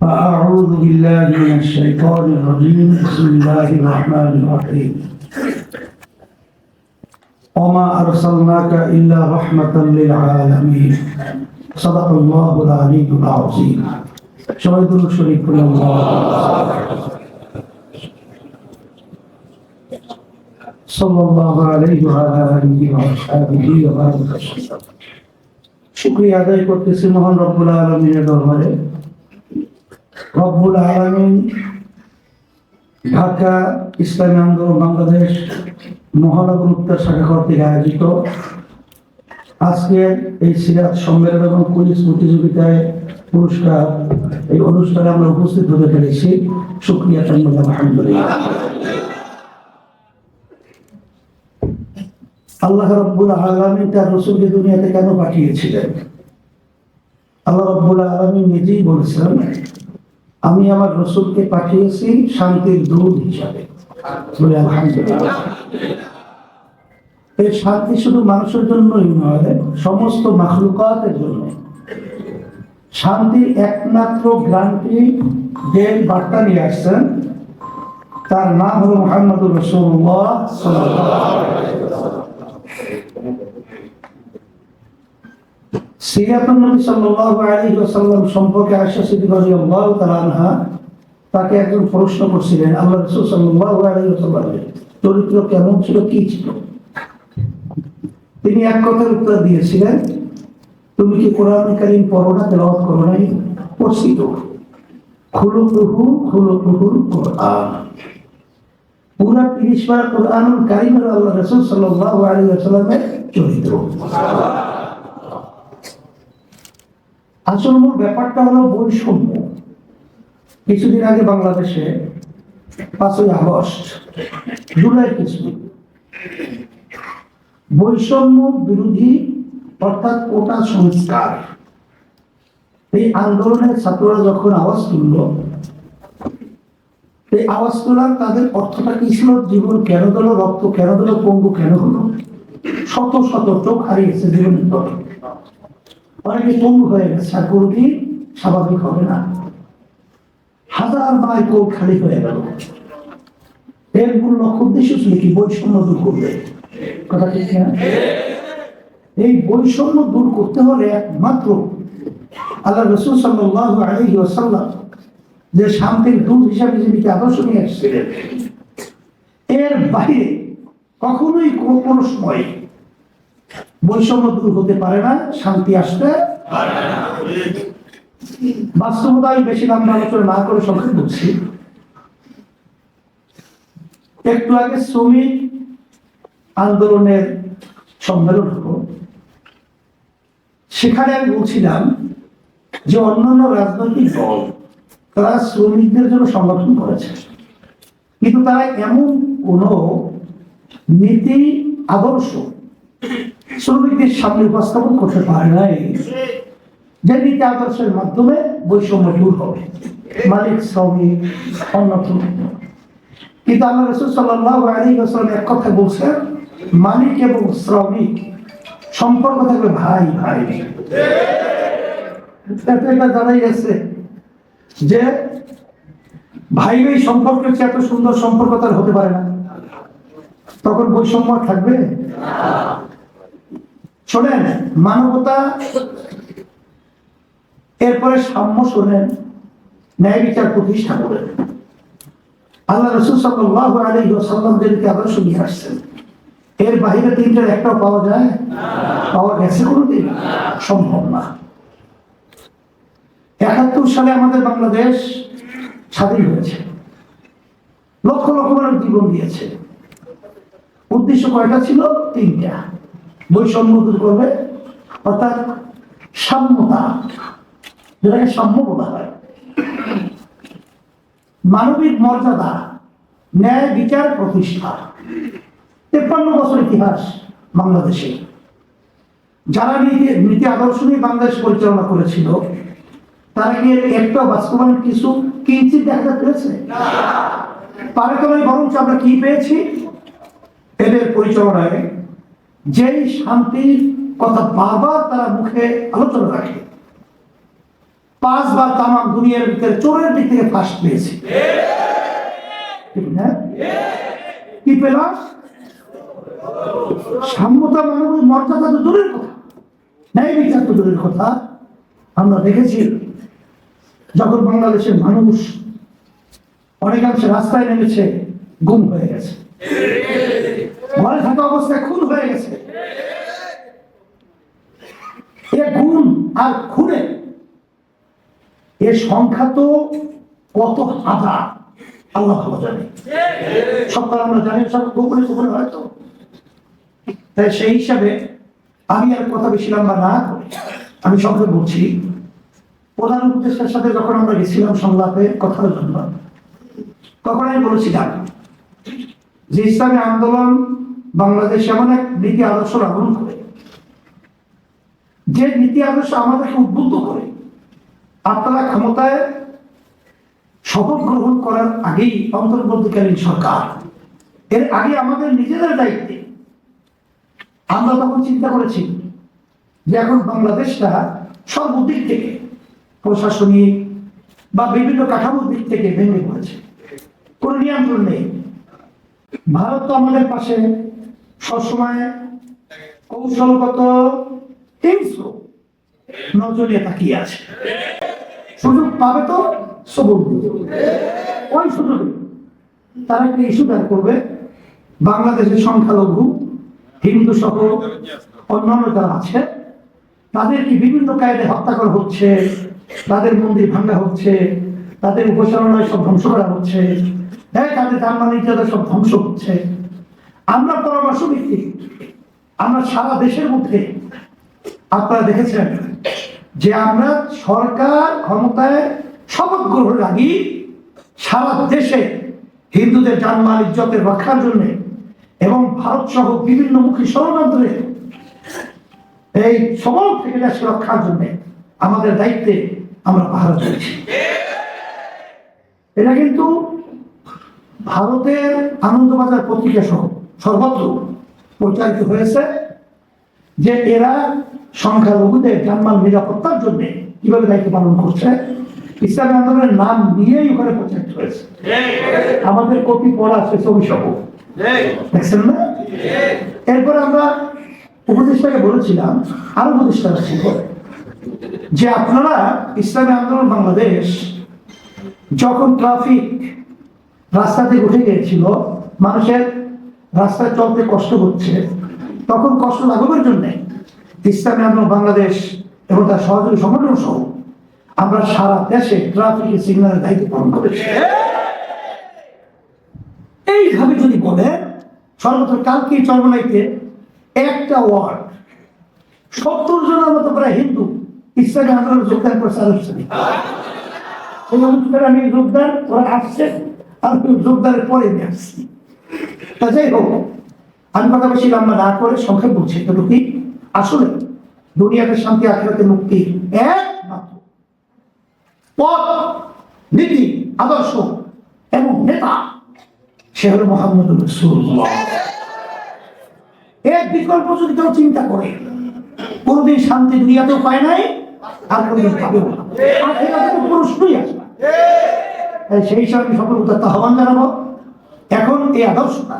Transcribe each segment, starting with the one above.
فأعوذ بالله من الشيطان الرجيم بسم الله الرحمن الرحيم وما أرسلناك إلا رحمة للعالمين صدق الله العلي العظيم شهد الشريك الله صلى الله عليه وعلى آله وأصحابه وبارك وسلم শুক্রিয়া আদায় করতেছি মহান রব্বুল আলমিনের দরবারে রব্বুল আলমিন ঢাকা ইসলামী আন্দোলন বাংলাদেশ মহানগর উত্তর শাখা কর্তৃক আয়োজিত আজকে এই সিরাজ সম্মেলন এবং পুলিশ প্রতিযোগিতায় পুরস্কার এই অনুষ্ঠানে আমরা উপস্থিত হতে পেরেছি। শুক্রিয়া ধন্যবাদ, আলহামদুলিল্লাহ। আল্লাহ রব্বুল আলমিন তার রসুলকে দুনিয়াতে কেন পাঠিয়েছিলেন? আল্লাহ রব্বুল আলমী নিজেই বলেছিলেন আমি আমার রসুলকে পাঠিয়েছি শান্তির দূত হিসাবে। এই শান্তি শুধু মানুষের জন্যই নয়, সমস্ত মাখলুকাতের জন্য শান্তি একমাত্র গ্রান্টি যে বার্তা নিয়ে আসছেন। তার নাম হল মোহাম্মদুর রসুল্লাহ চরিত্র কেমন তিনি এক কথার উত্তর দিয়েছিলেন, তুমি কি কোরআন কারীম পড়ো না, তেলাওয়াত করো নাই? পড়ছি তো, খুলুকুহু কোরআন। পুরা তিরিশ বার কোরআনুল কারীমের আল্লাহ রাসূল সাল্লাল্লাহু আলাইহি ওয়াসাল্লামের চরিত্র। আসল মূল ব্যাপারটা হলো বৈষম্য। কিছুদিন আগে বাংলাদেশে পাঁচই আগস্ট, জুলাই কিছু বৈষম্য বিরোধী অর্থাৎ কোটা সংস্কার। এই আন্দোলনের ছাত্ররা যখন আওয়াজ তুলল, এই আওয়াজ তোলার তাদের অর্থটা কি ছিল? জীবন কেন দিল, রক্ত কেন দিল, পঙ্গু কেন হলো? শত শত চোখ হারিয়েছে জীবনের অনেকে পঙ্গু হয়ে গেছে, আর কোনটি স্বাভাবিক হবে না। হাজার মাই কোল খালি হয়ে গেল। এর মূল লক্ষ্য উদ্দেশ্য ছিল কি? বৈষম্য দূর করবে কথা ঠিক না এই বৈষম্য দূর করতে হলে একমাত্র আল্লাহ রসুল সাল্লাহ আলহি ওয়াসাল্লাম যে শান্তির দূত হিসাবে যিনি আদর্শ নিয়ে এসেছিলেন। এর বাইরে কখনোই কোনো সময় বৈষম্য দূর হতে পারে না, শান্তি আসতে বেশি আলোচনা না করে বলছি একটু আগে শ্রমিক আন্দোলনের সম্মেলন হলো। সেখানে আমি বলছিলাম যে অন্যান্য রাজনৈতিক দল, তারা শ্রমিকদের জন্য সংগঠন করেছে। কিন্তু তারা এমন কোন নীতি, আদর্শ শ্রমিকদের সামনে উপস্থাপন করতে পারে নাই। যে নীতি আদর্শের মাধ্যমে বৈষম্য দূর হবে। মালিক, শ্রমিক অন্যতম কিন্তু আল্লাহ রসুল সাল্লাহ আলী এক কথা বলছেন, মালিক এবং শ্রমিক সম্পর্ক থাকবে ভাই ভাই। এটা জানাই গেছে যে ভাই ভাই সম্পর্ক হচ্ছে এত সুন্দর সম্পর্ক তার হতে পারে না। তখন বৈষম্য থাকবে? শোনেন মানবতা এরপরে সাম্য শোনেন ন্যায় বিচার প্রতিষ্ঠা করেন। আল্লাহ রসুল সাল্লাহ আলী সাল্লামদেরকে আদর্শ নিয়ে আসছেন। এর বাইরে তিনটার একটাও পাওয়া যায়? পাওয়া গেছে কোনোদিন? সম্ভব না। একাত্তর সালে আমাদের বাংলাদেশ স্বাধীন হয়েছে। লক্ষ লক্ষ মানুষ জীবন দিয়েছে। উদ্দেশ্য কয়টা ছিল? তিনটা। বৈষম্য দূর করবে, অর্থাৎ সাম্যতা, যেটাকে সাম্য বলা হয়। মানবিক মর্যাদা, ন্যায় বিচার প্রতিষ্ঠা। তেপ্পান্ন বছর ইতিহাস বাংলাদেশে। যারা নীতি নীতি আদর্শ নিয়ে বাংলাদেশ পরিচালনা করেছিল, তারা কি একটা বাস্তবায়ন কিছু কিঞ্চিত দেখা পেয়েছে? পারে তলায় বরঞ্চ আমরা কি পেয়েছি? এদের পরিচালনায় যেই শান্তির কথা বারবার তারা মুখে আলোচনা রাখে। পাঁচবার তামাম দুনিয়ার ভিতরে চোরের দিক থেকে ফাঁস পেয়েছে। কি পেলাম? সাম্যতা মানবিক মর্যাদা তো দূরের কথা। ন্যায় বিচার তো দূরের কথা। আমরা দেখেছি, যখন বাংলাদেশের মানুষ অনেকাংশে রাস্তায় নেমেছে, গুম হয়ে গেছে। ঘরে থাকা অবস্থায় খুন হয়ে গেছে। এ গুণ আর খুনে। এর সংখ্যা তো কত হাজার? আল্লাহ ভালো জানে। সবটা আমরা জানি, সব গোপনে গোপনে হয়তো তাই সেই হিসাবে আমি আর কথা বেশি লম্বা না আমি সকলে বলছি, প্রধান উদ্দেশ্যের সাথে যখন আমরা গেছিলাম সংলাপে কথার জন্য তখন আমি বলেছিলাম যে ইসলামী আন্দোলন বাংলাদেশ এমন এক নীতি আদর্শ লালন করে যে নীতি আদর্শ আমাদেরকে উদ্বুদ্ধ করে আপনারা ক্ষমতায় শপথ গ্রহণ করার আগেই অন্তর্বর্তীকালীন সরকার। এর আগে আমাদের নিজেদের দায়িত্বে আমরা তখন চিন্তা করেছি যে এখন বাংলাদেশটা সব সর্বদিক থেকে প্রশাসনিক বা বিভিন্ন কাঠামোর দিক থেকে ভেঙে পড়েছে। কোন নিয়ন্ত্রণ নেই। ভারত তো আমাদের পাশে সবসময় কৌশলগত হিংস্র নজরে তাকিয়ে আছে। সুযোগ পাবে তো সবুজ ওই সুযোগে তারা একটা ইস্যু দাঁড় করবে। বাংলাদেশের সংখ্যালঘু হিন্দু সহ অন্যান্য যারা আছে, তাদেরকে বিভিন্ন কায়দে হত্যা করা হচ্ছে, তাদের মন্দির ভাঙা হচ্ছে, তাদের উপাসনালয় সব ধ্বংস করা হচ্ছে হ্যাঁ তাদের জানমাল ইত্যাদি সব ধ্বংস হচ্ছে। আমরা পরামর্শ ভিত্তিক আমরা সারা দেশের মধ্যে আপনারা দেখেছেন যে আমরা সরকার ক্ষমতায় শপথ গ্রহণের আগেই সারা দেশে হিন্দুদের জানমাল ইজ্জতের রক্ষার জন্য এবং ভারত সহ বিভিন্ন মুখী ষড়যন্ত্রে এই সকল থেকে দেশকে রক্ষার জন্য আমাদের দায়িত্বে আমরা পাহারা চলেছি এটা কিন্তু ভারতের আনন্দবাজার পত্রিকা সহ সর্বত্র প্রচারিত হয়েছে। যে এরা সংখ্যালঘুদের জানমাল নিরাপত্তার জন্য কীভাবে দায়িত্ব পালন করছে? ইসলামী আন্দোলনের নাম নিয়েই ওখানে প্রচারিত হয়েছে। আমাদের কপি পড়া আছে ছবি সহ। দেখছেন না? এরপরে আমরা উপদেষ্টাকে বলেছিলাম, আরও উপদেষ্টারা ছিল যে আপনারা ইসলামী আন্দোলন বাংলাদেশ যখন ট্রাফিক রাস্তা থেকে উঠে গিয়েছিল, মানুষের রাস্তায় চলতে কষ্ট হচ্ছে। তখন কষ্ট লাঘবের জন্য ইসলামী আন্দোলন বাংলাদেশ এবং তার সহযোগী সংগঠন সহ আমরা সারা দেশে ট্রাফিক সিগন্যালের দায়িত্ব পালন করেছি। এইভাবে যদি বলে সর্বত্র কালকে চর্মনাইতে একটা ওয়ার্ড, সত্তর জনের মতো প্রায় হিন্দু ইসলামী আন্দোলন যোগদান করেছে আলোচনা আমি যোগদান ওরা আসছে আমি যোগদানের পরে আমি আসছি। তা যাই হোক আমি কথা বেশি লম্বা না করে সংক্ষেপ বলছি এতটুকুই। আসলে দুনিয়াতে শান্তি, আখেরাতে মুক্তি একমাত্র। পথ, নীতি, আদর্শ এবং নেতা, সে হলো মোহাম্মদ রসুল্লাহ এর বিকল্প যদি কেউ চিন্তা করে, কোনদিন শান্তি দুনিয়াতেও পায় নাই, আর কোনদিন পাবেও না। প্রশ্নই আসবে সেই হিসাবে সকল উদাত্ত আহ্বান জানাব, এখন এই আদর্শটা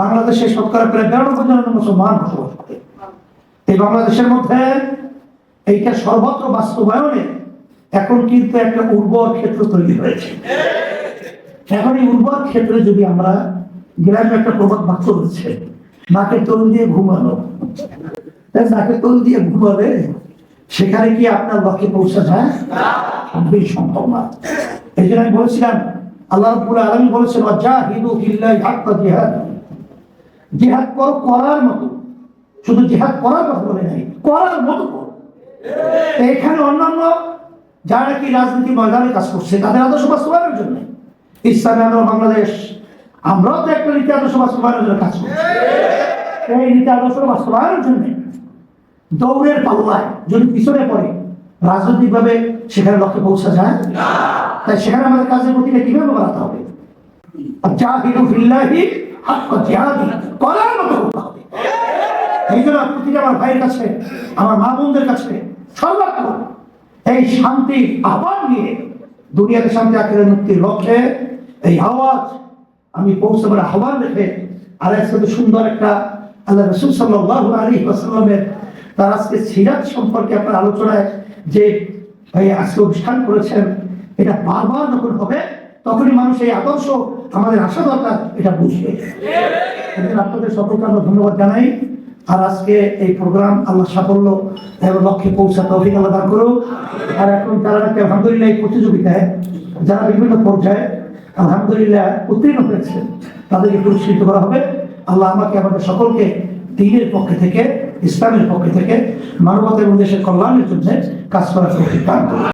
বাংলাদেশের শতকরা প্রায় বিরানব্বই জনের মুসলমান বসবাস করে। এই বাংলাদেশের মধ্যে এইটা সর্বত্র বাস্তবায়নে এখন কিন্তু একটা উর্বর ক্ষেত্র তৈরি হয়েছে। এখন এই উর্বর ক্ষেত্রে যদি আমরা গ্রামে একটা প্রবাদ বাক্য রয়েছে নাকে তোল দিয়ে ঘুমানো। নাকে তোল দিয়ে ঘুমাবে সেখানে কি আপনার লক্ষ্যে পৌঁছা যায়? খুবই সম্ভব না। এই জন্য আমি বলেছিলাম, আল্লাহ রাব্বুল আলামিন বলেছেন, ওয়াজাহিদু ফিল্লাহি হাক্কা জিহাদ। জিহাদ করো করার মতো। শুধু জিহাদ করার কথা বলে নাই করার মতো করো। এখানে অন্যান্য যারা কি রাজনীতি ময়দানে কাজ করছে তাদের আদর্শ বাস্তবায়নের জন্য। ইসলামী আন্দোলন বাংলাদেশ আমরাও তো একটা নীতি আদর্শ বাস্তবায়নের জন্য কাজ করছি। এই নীতি আদর্শ বাস্তবায়নের জন্য দৌড়ের পাল্লায় যদি পিছনে পড়ে রাজনৈতিকভাবে সেখানে লক্ষ্যে পৌঁছা যায়? তাই সেখানে আমাদের কাজের গতিটা কীভাবে বাড়াতে হবে? আর জাহিদু ফিল্লাহি হাক্ক জিহাদি করার মতো হতে হবে। এই জন্য প্রতিটা আমার ভাইয়ের কাছে, আমার মা বোনদের কাছে সর্বাত্মক এই শান্তি আহ্বান নিয়ে দুনিয়াতে শান্তি আখের মুক্তির লক্ষ্যে এই আওয়াজ আমি পৌঁছাবার আহ্বান রেখে আর একসাথে সুন্দর একটা আল্লাহ রসুল সাল্লাহ আলী আসাল্লামের তার আজকে সিরাজ সম্পর্কে আপনার আলোচনায় যে এই আজকে অনুষ্ঠান করেছেন, এটা বারবার যখন হবে তখনই মানুষ এই আদর্শ আমাদের আশা দরকার, এটা বুঝবে। আপনাদের সকলকে আমরা ধন্যবাদ জানাই। আর আজকে এই প্রোগ্রাম আল্লাহ সাফল্য এবং লক্ষ্যে পৌঁছাতে অধিক আল্লাহ দান করুক। আর এখন তারা আলহামদুলিল্লাহ এই প্রতিযোগিতায়, যারা বিভিন্ন পর্যায়ে আলহামদুলিল্লাহ উত্তীর্ণ হয়েছে, তাদেরকে পুরস্কৃত করা হবে। আল্লাহ আমাকে আমাদের সকলকে দিনের পক্ষে থেকে, ইসলামের পক্ষে থেকে মানবতা এবং কল্যাণের জন্য কাজ করার করুন